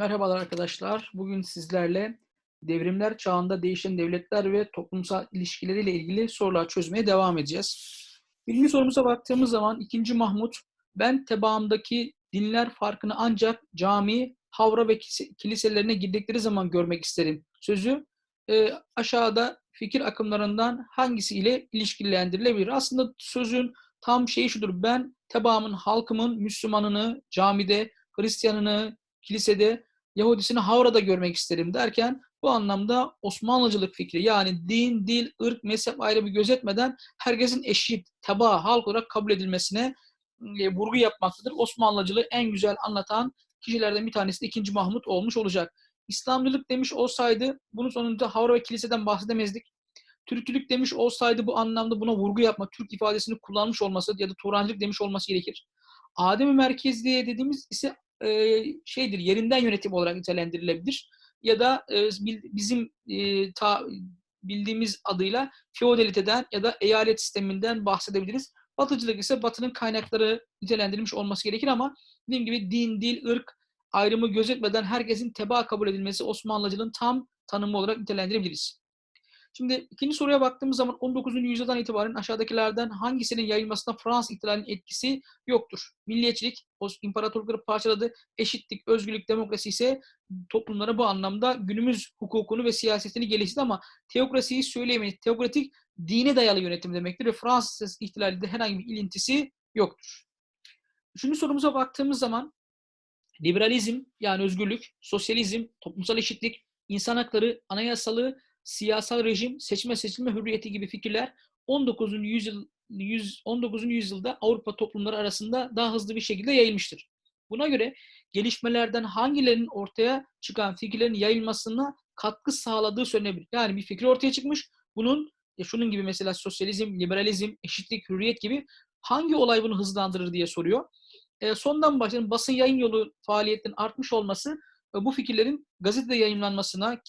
Merhabalar arkadaşlar. Bugün sizlerle devrimler çağında değişen devletler ve toplumsal ilişkileriyle ilgili sorular çözmeye devam edeceğiz. Birinci sorumuza baktığımız zaman 2. Mahmut, ben tebaamdaki dinler farkını ancak cami, havra ve kiliselerine girdikleri zaman görmek isterim. Sözü e, aşağıda fikir akımlarından hangisi ile ilişkilendirilebilir? Aslında sözün tam şeyi şudur. Ben tebaamın, halkımın Müslümanını camide, Hristiyanını, kilisede Yahudisini Havra'da görmek isterim derken bu anlamda Osmanlıcılık fikri yani din, dil, ırk, mezhep ayrımı gözetmeden herkesin eşit, teba, halk olarak kabul edilmesine e, vurgu yapmaktadır. Osmanlıcılığı en güzel anlatan kişilerden bir tanesi de 2. Mahmut olmuş olacak. İslamcılık demiş olsaydı bunun sonunda Havra ve kiliseden bahsedemezdik. Türkçülük demiş olsaydı bu anlamda buna vurgu yapmak, Türk ifadesini kullanmış olması ya da Turancılık demiş olması gerekir. Adem-i merkezliğe dediğimiz ise e, şeydir, yerinden yönetim olarak nitelendirilebilir. Ya da e, bizim e, ta, bildiğimiz adıyla feodaliteden ya da eyalet sisteminden bahsedebiliriz. Batıcılık ise batının kaynakları nitelendirilmiş olması gerekir ama dediğim gibi din, dil, ırk ayrımı gözetmeden herkesin teba kabul edilmesi Osmanlıcılığın tam tanımı olarak nitelendirebiliriz. Şimdi ikinci soruya baktığımız zaman 19. yüzyıldan itibaren aşağıdakilerden hangisinin yayılmasına Fransız ihtilalinin etkisi yoktur? Milliyetçilik, imparatorlukları parçaladı, eşitlik, özgürlük, demokrasi ise toplumlara bu anlamda günümüz hukukunu ve siyasetini geliştirdi ama teokrasiyi söyleyemeyiz. Teokratik dine dayalı yönetim demektir ve Fransız ihtilalinde herhangi bir ilintisi yoktur. Üçüncü sorumuza baktığımız zaman liberalizm yani özgürlük, sosyalizm, toplumsal eşitlik, insan hakları, anayasalı siyasal rejim, seçme seçilme hürriyeti gibi fikirler 19. yüzyıl 19. yüzyılda Avrupa toplumları arasında daha hızlı bir şekilde yayılmıştır. Buna göre gelişmelerden hangilerinin ortaya çıkan fikirlerin yayılmasına katkı sağladığı söylenebilir. Yani bir fikir ortaya çıkmış, bunun ya şunun gibi mesela sosyalizm, liberalizm, eşitlik, hürriyet gibi hangi olay bunu hızlandırır diye soruyor. E, sondan başlayalım. Basın yayın yolu faaliyetinin artmış olması bu fikirlerin gazetede yayınlanmasına,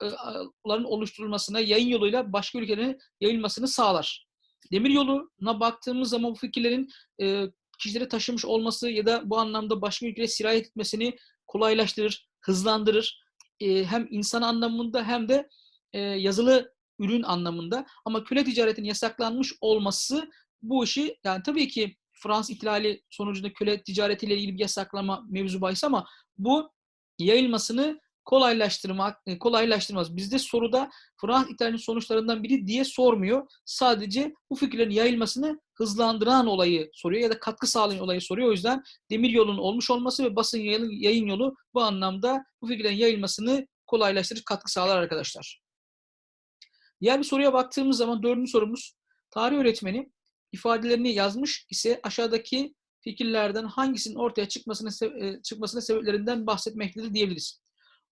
kitapların oluşturulmasına, yayın yoluyla başka ülkelere yayılmasını sağlar. Demir yoluna baktığımız zaman bu fikirlerin e, kişilere taşımış olması ya da bu anlamda başka ülkelere sirayet etmesini kolaylaştırır, hızlandırır. E, hem insan anlamında hem de e, yazılı ürün anlamında. Ama köle ticaretinin yasaklanmış olması bu işi yani tabii ki Fransız ihtilali sonucunda köle ticaretiyle ilgili bir yasaklama mevzu bahis ama bu yayılmasını kolaylaştırmak, e, kolaylaştırmaz. Bizde soruda Fransız ihtilalinin sonuçlarından biri diye sormuyor. Sadece bu fikirlerin yayılmasını hızlandıran olayı soruyor ya da katkı sağlayan olayı soruyor. O yüzden demir yolunun olmuş olması ve basın yayın, yayın yolu bu anlamda bu fikirlerin yayılmasını kolaylaştırır, katkı sağlar arkadaşlar. Diğer bir soruya baktığımız zaman dördüncü sorumuz tarih öğretmeni ifadelerini yazmış ise aşağıdaki fikirlerden hangisinin ortaya çıkmasının e, çıkmasının sebeplerinden bahsetmektedir diyebiliriz.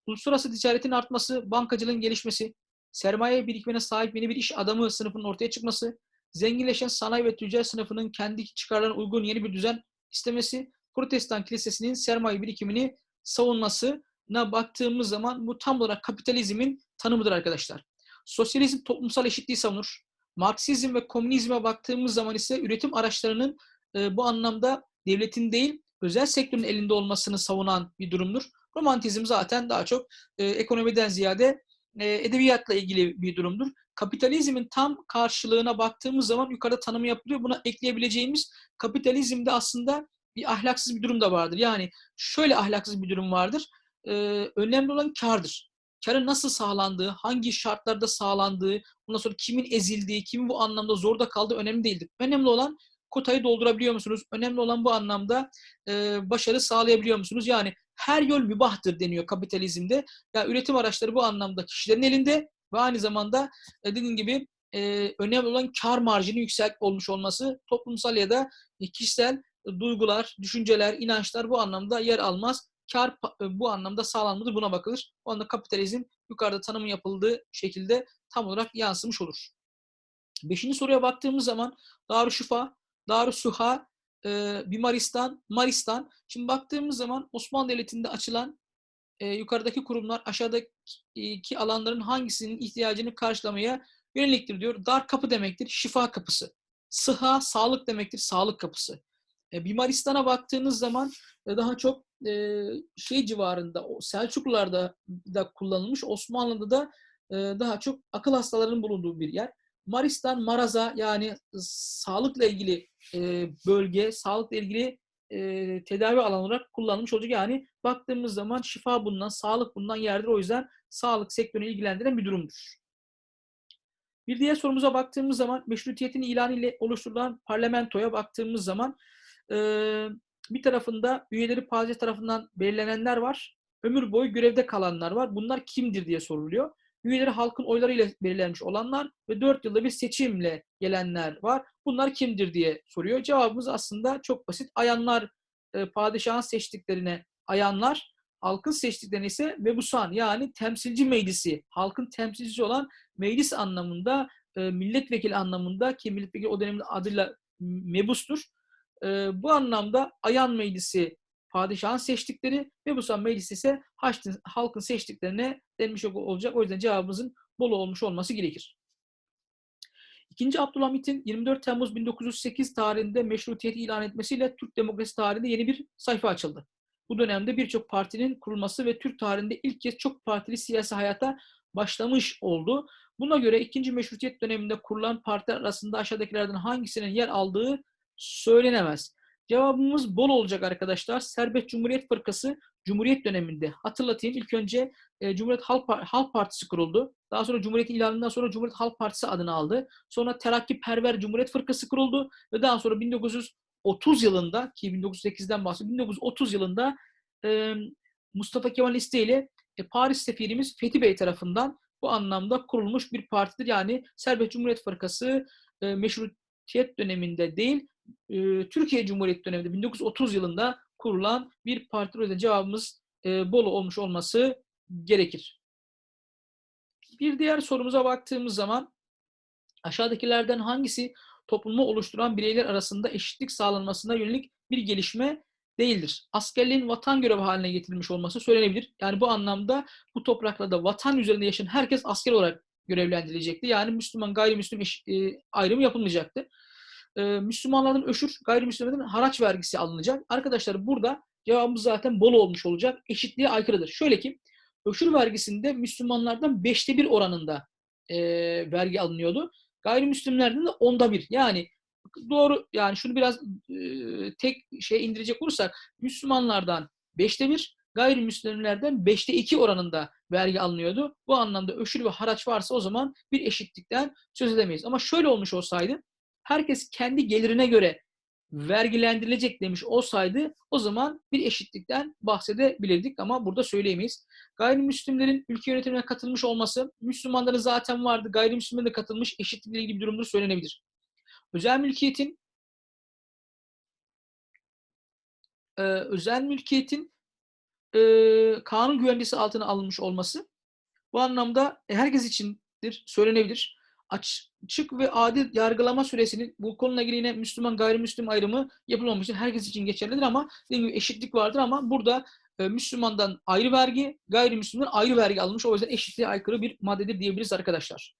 Uluslararası ticaretin artması, bankacılığın gelişmesi, sermaye birikimine sahip yeni bir iş adamı sınıfının ortaya çıkması, zenginleşen sanayi ve tüccar sınıfının kendi çıkarlarına uygun yeni bir düzen istemesi, Protestan kilisesinin sermaye birikimini savunmasına baktığımız zaman bu tam olarak kapitalizmin tanımıdır arkadaşlar. Sosyalizm toplumsal eşitliği savunur. Marksizm ve komünizme baktığımız zaman ise üretim araçlarının e, bu anlamda devletin değil özel sektörün elinde olmasını savunan bir durumdur. Romantizm zaten daha çok e, ekonomiden ziyade e, edebiyatla ilgili bir durumdur. Kapitalizmin tam karşılığına baktığımız zaman yukarıda tanımı yapılıyor. Buna ekleyebileceğimiz kapitalizmde aslında bir ahlaksız bir durum da vardır. Yani şöyle ahlaksız bir durum vardır. E, önemli olan kardır. Karın nasıl sağlandığı, hangi şartlarda sağlandığı, bundan sonra kimin ezildiği, kimin bu anlamda zorda kaldığı önemli değildir. Önemli olan kotayı doldurabiliyor musunuz? Önemli olan bu anlamda e, başarı sağlayabiliyor musunuz? Yani her yol mübahtır deniyor kapitalizmde. Ya üretim araçları bu anlamda kişilerin elinde ve aynı zamanda e, dediğim gibi e, önemli olan kar marjını yüksek olmuş olması toplumsal ya da kişisel duygular, düşünceler, inançlar bu anlamda yer almaz. Kar e, bu anlamda sağlanmadır. Buna bakılır. O anda kapitalizm yukarıda tanımı yapıldığı şekilde tam olarak yansımış olur. Beşinci soruya baktığımız zaman Darüşşifa Darüssuha, e, Bimaristan, Maristan. Şimdi baktığımız zaman Osmanlı Devleti'nde açılan e, yukarıdaki kurumlar aşağıdaki alanların hangisinin ihtiyacını karşılamaya yöneliktir diyor. Dar kapı demektir, şifa kapısı. Sıha, sağlık demektir, sağlık kapısı. E, Bimaristan'a baktığınız zaman e, daha çok e, şey civarında, Selçuklularda da kullanılmış, Osmanlı'da da e, daha çok akıl hastalarının bulunduğu bir yer. Maristan, Maraza yani sağlıkla ilgili e, bölge, sağlıkla ilgili e, tedavi alanı olarak kullanılmış olacak. Yani baktığımız zaman şifa bulunan, sağlık bulunan yerdir. O yüzden sağlık sektörünü ilgilendiren bir durumdur. Bir diğer sorumuza baktığımız zaman meşrutiyetin ilanı ile oluşturulan parlamentoya baktığımız zaman e, bir tarafında üyeleri padişah tarafından belirlenenler var. Ömür boyu görevde kalanlar var. Bunlar kimdir diye soruluyor. Üyeleri halkın oylarıyla belirlenmiş olanlar ve 4 yılda bir seçimle gelenler var. Bunlar kimdir diye soruyor. Cevabımız aslında çok basit. Ayanlar e, padişahın seçtiklerine ayanlar, halkın seçtiklerine ise mebusan yani temsilci meclisi, halkın temsilcisi olan meclis anlamında, e, milletvekili anlamında ki milletvekili o dönemin adıyla mebustur. E, bu anlamda ayan meclisi padişahın seçtikleri ve bu meclis ise Haçlı halkın seçtiklerine denmiş olacak. O yüzden cevabımızın bol olmuş olması gerekir. İkinci Abdülhamit'in 24 Temmuz 1908 tarihinde meşrutiyeti ilan etmesiyle Türk demokrasi tarihinde yeni bir sayfa açıldı. Bu dönemde birçok partinin kurulması ve Türk tarihinde ilk kez çok partili siyasi hayata başlamış oldu. Buna göre ikinci meşrutiyet döneminde kurulan partiler arasında aşağıdakilerden hangisinin yer aldığı söylenemez. Cevabımız bol olacak arkadaşlar. Serbest Cumhuriyet Fırkası Cumhuriyet döneminde. Hatırlatayım ilk önce e, Cumhuriyet Halk, Halk Partisi kuruldu. Daha sonra Cumhuriyet ilanından sonra Cumhuriyet Halk Partisi adını aldı. Sonra Terakki Perver Cumhuriyet Fırkası kuruldu ve daha sonra 1930 yılında ki 1908'den bahsediyorum. 1930 yılında e, Mustafa Kemal isteğiyle e, Paris sefirimiz Fethi Bey tarafından bu anlamda kurulmuş bir partidir. Yani Serbest Cumhuriyet Fırkası e, meşrutiyet döneminde değil, e, Türkiye Cumhuriyeti döneminde 1930 yılında kurulan bir parti. O cevabımız e, Bolu olmuş olması gerekir. Bir diğer sorumuza baktığımız zaman aşağıdakilerden hangisi toplumu oluşturan bireyler arasında eşitlik sağlanmasına yönelik bir gelişme değildir. Askerliğin vatan görevi haline getirilmiş olması söylenebilir. Yani bu anlamda bu topraklarda vatan üzerinde yaşayan herkes asker olarak görevlendirilecekti. Yani Müslüman gayrimüslim eş, e, ayrımı yapılmayacaktı. E, Müslümanlardan öşür, gayrimüslimlerden haraç vergisi alınacak. Arkadaşlar burada cevabımız zaten bol olmuş olacak. Eşitliğe aykırıdır. Şöyle ki öşür vergisinde Müslümanlardan beşte bir oranında e, vergi alınıyordu. Gayrimüslimlerden de onda bir. Yani doğru yani şunu biraz e, tek şey indirecek olursak Müslümanlardan beşte bir, gayrimüslimlerden beşte iki oranında vergi alınıyordu. Bu anlamda öşür ve haraç varsa o zaman bir eşitlikten söz edemeyiz. Ama şöyle olmuş olsaydı herkes kendi gelirine göre vergilendirilecek demiş olsaydı o zaman bir eşitlikten bahsedebilirdik ama burada söyleyemeyiz. Gayrimüslimlerin ülke yönetimine katılmış olması, Müslümanların zaten vardı, gayrimüslimlerin de katılmış eşitlikle ilgili bir durumdur söylenebilir. Özel mülkiyetin e, özel mülkiyetin e, kanun güvencesi altına alınmış olması bu anlamda herkes içindir, söylenebilir. Açık ve adil yargılama süresinin bu konuyla ilgili yine Müslüman gayrimüslim ayrımı yapılmamıştır. Herkes için geçerlidir ama dediğim gibi eşitlik vardır ama burada e, Müslümandan ayrı vergi, gayrimüslimden ayrı vergi alınmış. O yüzden eşitliğe aykırı bir maddedir diyebiliriz arkadaşlar.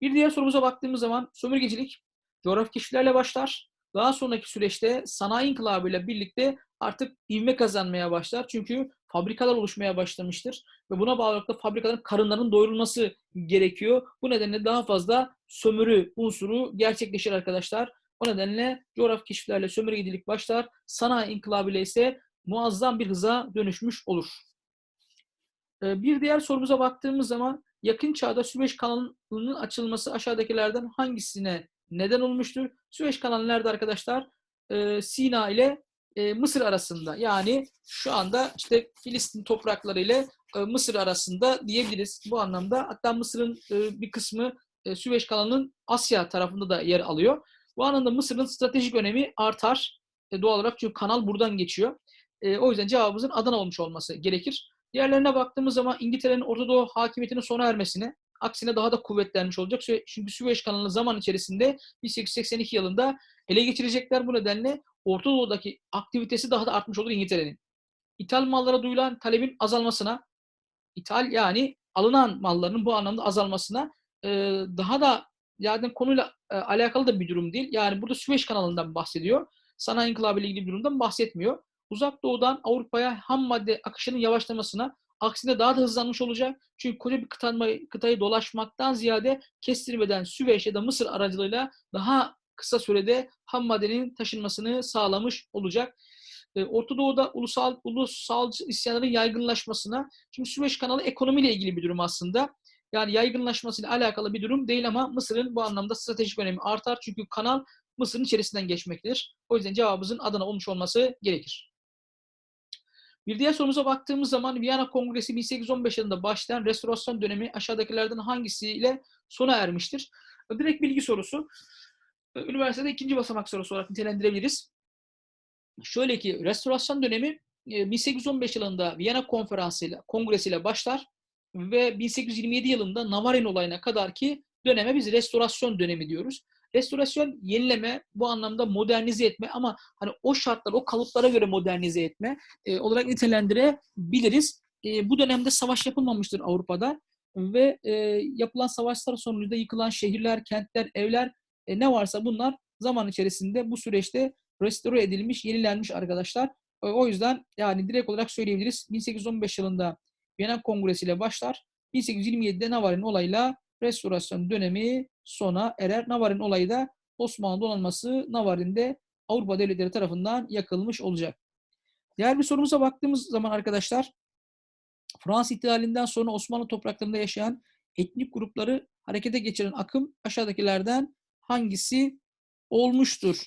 Bir diğer sorumuza baktığımız zaman sömürgecilik coğrafi keşiflerle başlar. Daha sonraki süreçte sanayi inkılabı ile birlikte artık ivme kazanmaya başlar. Çünkü fabrikalar oluşmaya başlamıştır. Ve buna bağlı olarak da fabrikaların karınlarının doyurulması gerekiyor. Bu nedenle daha fazla sömürü unsuru gerçekleşir arkadaşlar. O nedenle coğrafi keşiflerle sömürgecilik başlar. Sanayi inkılabı ile ise muazzam bir hıza dönüşmüş olur. Ee, bir diğer sorumuza baktığımız zaman yakın çağda Süveyş kanalının açılması aşağıdakilerden hangisine neden olmuştur? Süveyş kanalı nerede arkadaşlar? Ee, Sina ile e, Mısır arasında. Yani şu anda işte Filistin toprakları ile e, Mısır arasında diyebiliriz. Bu anlamda hatta Mısır'ın e, bir kısmı e, Süveyş kanalının Asya tarafında da yer alıyor. Bu anlamda Mısır'ın stratejik önemi artar. E, doğal olarak çünkü kanal buradan geçiyor. E, o yüzden cevabımızın Adana olmuş olması gerekir. Diğerlerine baktığımız zaman İngiltere'nin Orta Doğu hakimiyetinin sona ermesine, aksine daha da kuvvetlenmiş olacak. Çünkü Süveyş kanalı zaman içerisinde 1882 yılında ele geçirecekler. Bu nedenle Orta Doğu'daki aktivitesi daha da artmış olur İngiltere'nin. İthal mallara duyulan talebin azalmasına, ithal yani alınan malların bu anlamda azalmasına e, daha da yani konuyla e, alakalı da bir durum değil. Yani burada Süveyş kanalından bahsediyor. sanayi inkılabı ile ilgili bir durumdan bahsetmiyor. Uzak doğudan Avrupa'ya ham madde akışının yavaşlamasına aksine daha da hızlanmış olacak. Çünkü koca bir kıtayı, kıtayı dolaşmaktan ziyade kestirmeden Süveyş ya da Mısır aracılığıyla daha kısa sürede ham maddenin taşınmasını sağlamış olacak. Ee, Orta Doğu'da ulusal ulusal isyanların yaygınlaşmasına, şimdi Süveyş kanalı ekonomiyle ilgili bir durum aslında. Yani yaygınlaşmasıyla alakalı bir durum değil ama Mısır'ın bu anlamda stratejik önemi artar. Çünkü kanal Mısır'ın içerisinden geçmektedir. O yüzden cevabımızın Adana olmuş olması gerekir. Bir diğer sorumuza baktığımız zaman Viyana Kongresi 1815 yılında başlayan restorasyon dönemi aşağıdakilerden hangisiyle sona ermiştir? Direkt bilgi sorusu. Üniversitede ikinci basamak sorusu olarak nitelendirebiliriz. Şöyle ki restorasyon dönemi 1815 yılında Viyana Konferansı'yla, kongresiyle başlar ve 1827 yılında Navarin olayına kadar ki döneme biz restorasyon dönemi diyoruz. Restorasyon yenileme, bu anlamda modernize etme ama hani o şartlar, o kalıplara göre modernize etme e, olarak nitelendirebiliriz. E, bu dönemde savaş yapılmamıştır Avrupa'da ve e, yapılan savaşlar sonucunda yıkılan şehirler, kentler, evler e, ne varsa bunlar zaman içerisinde bu süreçte restore edilmiş, yenilenmiş arkadaşlar. E, o yüzden yani direkt olarak söyleyebiliriz. 1815 yılında Viyana Kongresi ile başlar. 1827'de Navarin olayla restorasyon dönemi sona erer. Navarin olayı da Osmanlı donanması Navarin'de Avrupa devletleri tarafından yakılmış olacak. Diğer bir sorumuza baktığımız zaman arkadaşlar Fransız ihtilalinden sonra Osmanlı topraklarında yaşayan etnik grupları harekete geçiren akım aşağıdakilerden hangisi olmuştur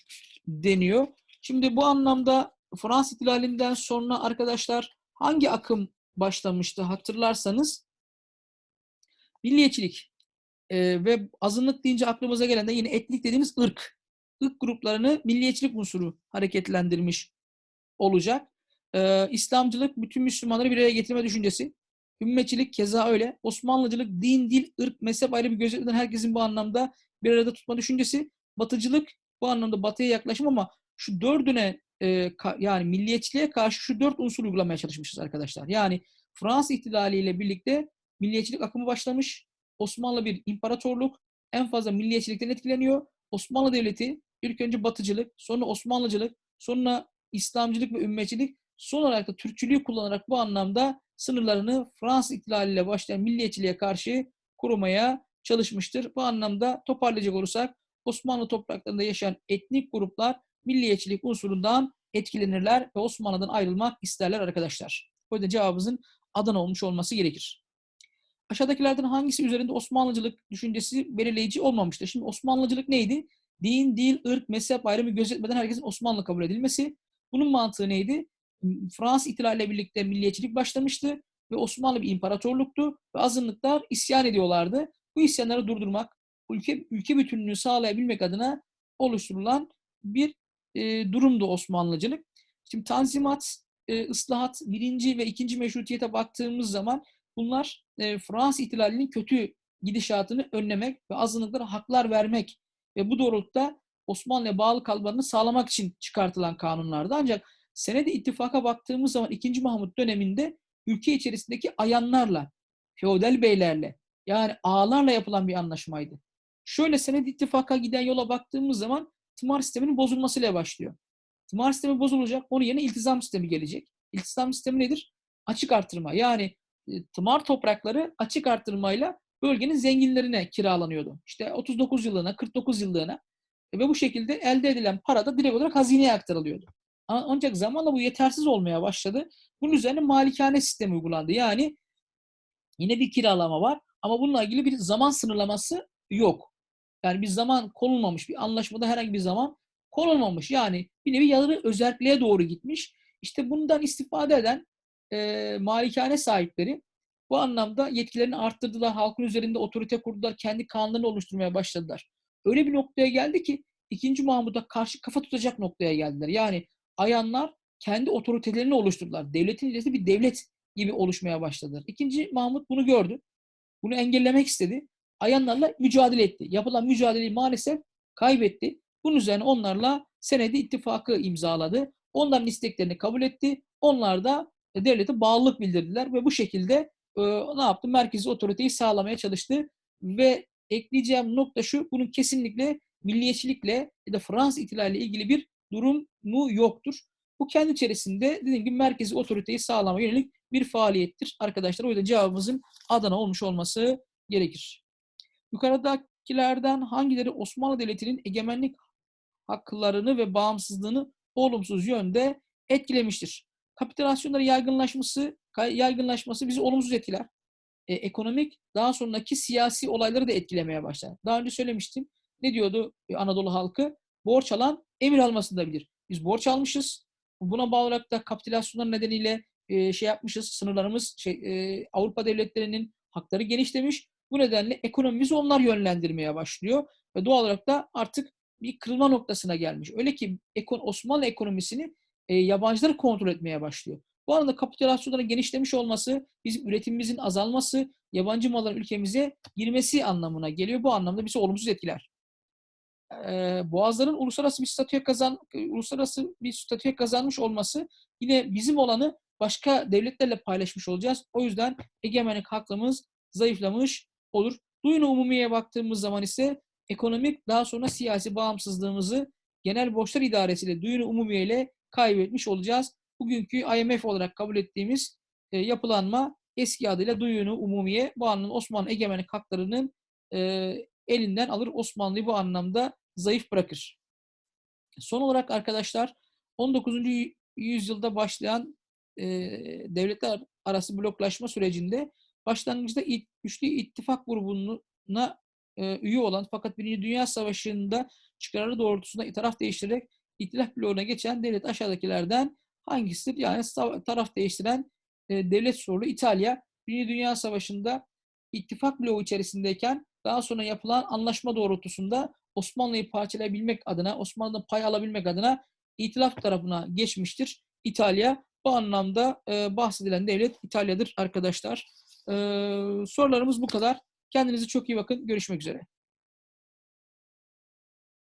deniyor. Şimdi bu anlamda Fransız ihtilalinden sonra arkadaşlar hangi akım başlamıştı hatırlarsanız milliyetçilik e, ve azınlık deyince aklımıza gelen de yine etnik dediğimiz ırk. Irk gruplarını milliyetçilik unsuru hareketlendirmiş olacak. E, İslamcılık bütün Müslümanları bir araya getirme düşüncesi. Ümmetçilik keza öyle. Osmanlıcılık din, dil, ırk, mezhep ayrı bir gözetmeden herkesin bu anlamda bir arada tutma düşüncesi. Batıcılık bu anlamda batıya yaklaşım ama şu dördüne e, ka, yani milliyetçiliğe karşı şu dört unsur uygulamaya çalışmışız arkadaşlar. Yani Fransız ihtilaliyle birlikte milliyetçilik akımı başlamış. Osmanlı bir imparatorluk en fazla milliyetçilikten etkileniyor. Osmanlı Devleti ilk önce batıcılık, sonra Osmanlıcılık, sonra İslamcılık ve ümmetçilik, son olarak da Türkçülüğü kullanarak bu anlamda sınırlarını Fransız ihtilaliyle başlayan milliyetçiliğe karşı kurmaya çalışmıştır. Bu anlamda toparlayacak olursak Osmanlı topraklarında yaşayan etnik gruplar milliyetçilik unsurundan etkilenirler ve Osmanlı'dan ayrılmak isterler arkadaşlar. O yüzden cevabımızın Adana olmuş olması gerekir. Aşağıdakilerden hangisi üzerinde Osmanlıcılık düşüncesi belirleyici olmamıştır? Şimdi Osmanlıcılık neydi? Din, dil, ırk, mezhep ayrımı gözetmeden herkesin Osmanlı kabul edilmesi. Bunun mantığı neydi? Fransız ihtilaliyle birlikte milliyetçilik başlamıştı ve Osmanlı bir imparatorluktu ve azınlıklar isyan ediyorlardı. Bu isyanları durdurmak, ülke ülke bütünlüğünü sağlayabilmek adına oluşturulan bir e, durumdu Osmanlıcılık. Şimdi Tanzimat, e, ıslahat, birinci ve ikinci meşrutiyete baktığımız zaman bunlar e, Fransız ihtilalinin kötü gidişatını önlemek ve azınlıklara haklar vermek ve bu doğrultuda Osmanlı'ya bağlı kalmalarını sağlamak için çıkartılan kanunlardı. Ancak senede ittifaka baktığımız zaman 2. Mahmut döneminde ülke içerisindeki ayanlarla, feodal beylerle yani ağalarla yapılan bir anlaşmaydı. Şöyle senede ittifaka giden yola baktığımız zaman tımar sisteminin bozulmasıyla başlıyor. Tımar sistemi bozulacak, onun yerine iltizam sistemi gelecek. İltizam sistemi nedir? Açık artırma. Yani e, tımar toprakları açık artırmayla bölgenin zenginlerine kiralanıyordu. İşte 39 yıllığına, 49 yıllığına e, ve bu şekilde elde edilen para da direkt olarak hazineye aktarılıyordu. Ancak zamanla bu yetersiz olmaya başladı. Bunun üzerine malikane sistemi uygulandı. Yani yine bir kiralama var ama bununla ilgili bir zaman sınırlaması yok. Yani bir zaman konulmamış, bir anlaşmada herhangi bir zaman konulmamış. Yani bir nevi yarı özelliğe doğru gitmiş. İşte bundan istifade eden e, malikane sahipleri bu anlamda yetkilerini arttırdılar, halkın üzerinde otorite kurdular, kendi kanunlarını oluşturmaya başladılar. Öyle bir noktaya geldi ki 2. Mahmud'a karşı kafa tutacak noktaya geldiler. Yani ayanlar kendi otoritelerini oluşturdular. Devletin ilerisi bir devlet gibi oluşmaya başladılar. İkinci Mahmut bunu gördü. Bunu engellemek istedi. Ayanlarla mücadele etti. Yapılan mücadeleyi maalesef kaybetti. Bunun üzerine onlarla senedi ittifakı imzaladı. Onların isteklerini kabul etti. Onlar da devlete bağlılık bildirdiler ve bu şekilde e, ne yaptı? Merkezi otoriteyi sağlamaya çalıştı ve ekleyeceğim nokta şu, bunun kesinlikle milliyetçilikle ya da Fransız ihtilaliyle ilgili bir durumu yoktur. Bu kendi içerisinde dediğim gibi merkezi otoriteyi sağlama yönelik bir faaliyettir arkadaşlar. O yüzden cevabımızın Adana olmuş olması gerekir. Yukarıdakilerden hangileri Osmanlı Devleti'nin egemenlik haklarını ve bağımsızlığını olumsuz yönde etkilemiştir? Kapitülasyonların yaygınlaşması, yaygınlaşması bizi olumsuz etkiler. E, ekonomik, daha sonraki siyasi olayları da etkilemeye başlar. Daha önce söylemiştim. Ne diyordu Anadolu halkı? Borç alan emir almasını da bilir. Biz borç almışız. Buna bağlı olarak da kapitülasyonlar nedeniyle e, şey yapmışız. Sınırlarımız şey, e, Avrupa devletlerinin hakları genişlemiş. Bu nedenle ekonomimizi onlar yönlendirmeye başlıyor. Ve doğal olarak da artık bir kırılma noktasına gelmiş. Öyle ki Osmanlı ekonomisini e, yabancılar kontrol etmeye başlıyor. Bu arada kapitülasyonların genişlemiş olması, bizim üretimimizin azalması, yabancı malların ülkemize girmesi anlamına geliyor. Bu anlamda bizi olumsuz etkiler. Ee, Boğazların uluslararası bir statüye kazan uluslararası bir statüye kazanmış olması yine bizim olanı başka devletlerle paylaşmış olacağız. O yüzden egemenlik hakkımız zayıflamış olur. Duyunu umumiye baktığımız zaman ise ekonomik daha sonra siyasi bağımsızlığımızı genel borçlar idaresiyle duyunu umumiye ile kaybetmiş olacağız. Bugünkü IMF olarak kabul ettiğimiz e, yapılanma eski adıyla duyunu umumiye bu anlamda Osmanlı egemenlik haklarının e, elinden alır. Osmanlı'yı bu anlamda zayıf bırakır. Son olarak arkadaşlar 19. yüzyılda başlayan e, devletler arası bloklaşma sürecinde başlangıçta it, güçlü ittifak grubuna e, üye olan fakat Birinci Dünya Savaşı'nda çıkarları doğrultusunda taraf değiştirerek İtilaf bloğuna geçen devlet aşağıdakilerden hangisidir? Yani taraf değiştiren e, devlet sorulu İtalya Birinci Dünya Savaşı'nda ittifak bloğu içerisindeyken daha sonra yapılan anlaşma doğrultusunda Osmanlı'yı parçalayabilmek adına, Osmanlı'da pay alabilmek adına itilaf tarafına geçmiştir. İtalya bu anlamda e, bahsedilen devlet İtalya'dır arkadaşlar. E, sorularımız bu kadar. Kendinize çok iyi bakın. Görüşmek üzere.